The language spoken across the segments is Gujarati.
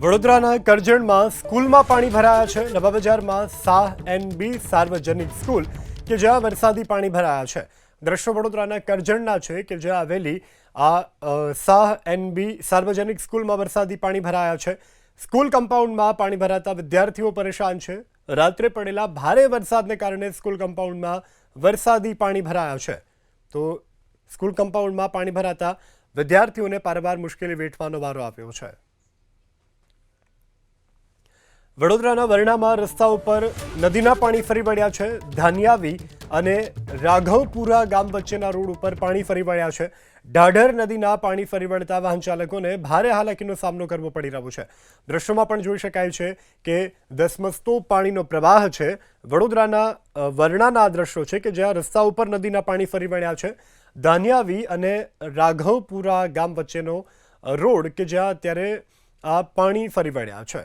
વડોદરાના કરજણમાં સ્કૂલમાં પાણી ભરાયા છે. નવા બજારમાં શાહ એન બી સાર્વજનિક સ્કૂલ કે જ્યાં વરસાદી પાણી ભરાયા છે. દ્રશ્યો વડોદરાના કરજણના છે કે જ્યાં આવેલી આ સાહ એન બી સાર્વજનિક સ્કૂલમાં વરસાદી પાણી ભરાયા છે. સ્કૂલ કમ્પાઉન્ડમાં પાણી ભરાતા વિદ્યાર્થીઓ પરેશાન છે. રાત્રે પડેલા ભારે વરસાદને કારણે સ્કૂલ કમ્પાઉન્ડમાં વરસાદી પાણી ભરાયા છે. તો સ્કૂલ કમ્પાઉન્ડમાં પાણી ભરાતા વિદ્યાર્થીઓને પારવાર મુશ્કેલી વેઠવાનો વારો આવ્યો છે. વડોદરાના વરણામાં રસ્તા ઉપર નદીના પાણી ફરી વળ્યા છે. ધાનિયાવી અને રાઘવપુરા ગામ વચ્ચેના રોડ ઉપર પાણી ફરી વળ્યા છે. ઢાઢર નદીના પાણી ફરી વળતા વાહન ચાલકોને ભારે હાલાકીનો સામનો કરવો પડી રહ્યો છે. દ્રશ્યોમાં પણ જોઈ શકાય છે કે ધસમસતો પાણીનો પ્રવાહ છે. વડોદરાના વરણાના દ્રશ્યો છે કે જ્યાં રસ્તા ઉપર નદીના પાણી ફરી વળ્યા છે. ધાનિયાવી અને રાઘવપુરા ગામ વચ્ચેનો રોડ કે જ્યાં અત્યારે આ પાણી ફરી વળ્યા છે.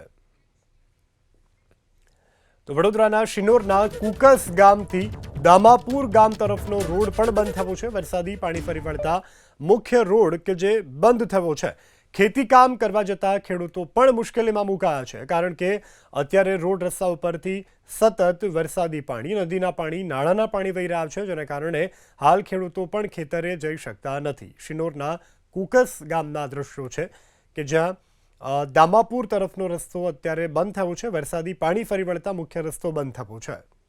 વડોદરાના શિનોરના કુકસ ગામથી દામાપુર ગામ તરફનો રોડ પણ બંધ થયો છે. વરસાદી પાણી ફરી વળતા મુખ્ય રોડ કે જે બંધ થયો છે. ખેતી કામ કરવા જતા ખેડૂતો પણ મુશ્કેલીમાં મુકાયા છે, કારણ કે અત્યારે રોડ રસ્તા ઉપરથી સતત વરસાદી પાણી, નદીના પાણી, નાળાના પાણી વહી રહ્યા છે, જેને કારણે હાલ ખેડૂતો પણ ખેતરે જઈ શકતા નથી. શિનોરના કુકસ ગામના દ્રશ્યો છે કે જ્યાં દામાપુર તરફનો રસ્તો અત્યારે બંધ થયો છે. વરસાદી પાણી ફરી વળતા મુખ્ય રસ્તો બંધ થયો છે.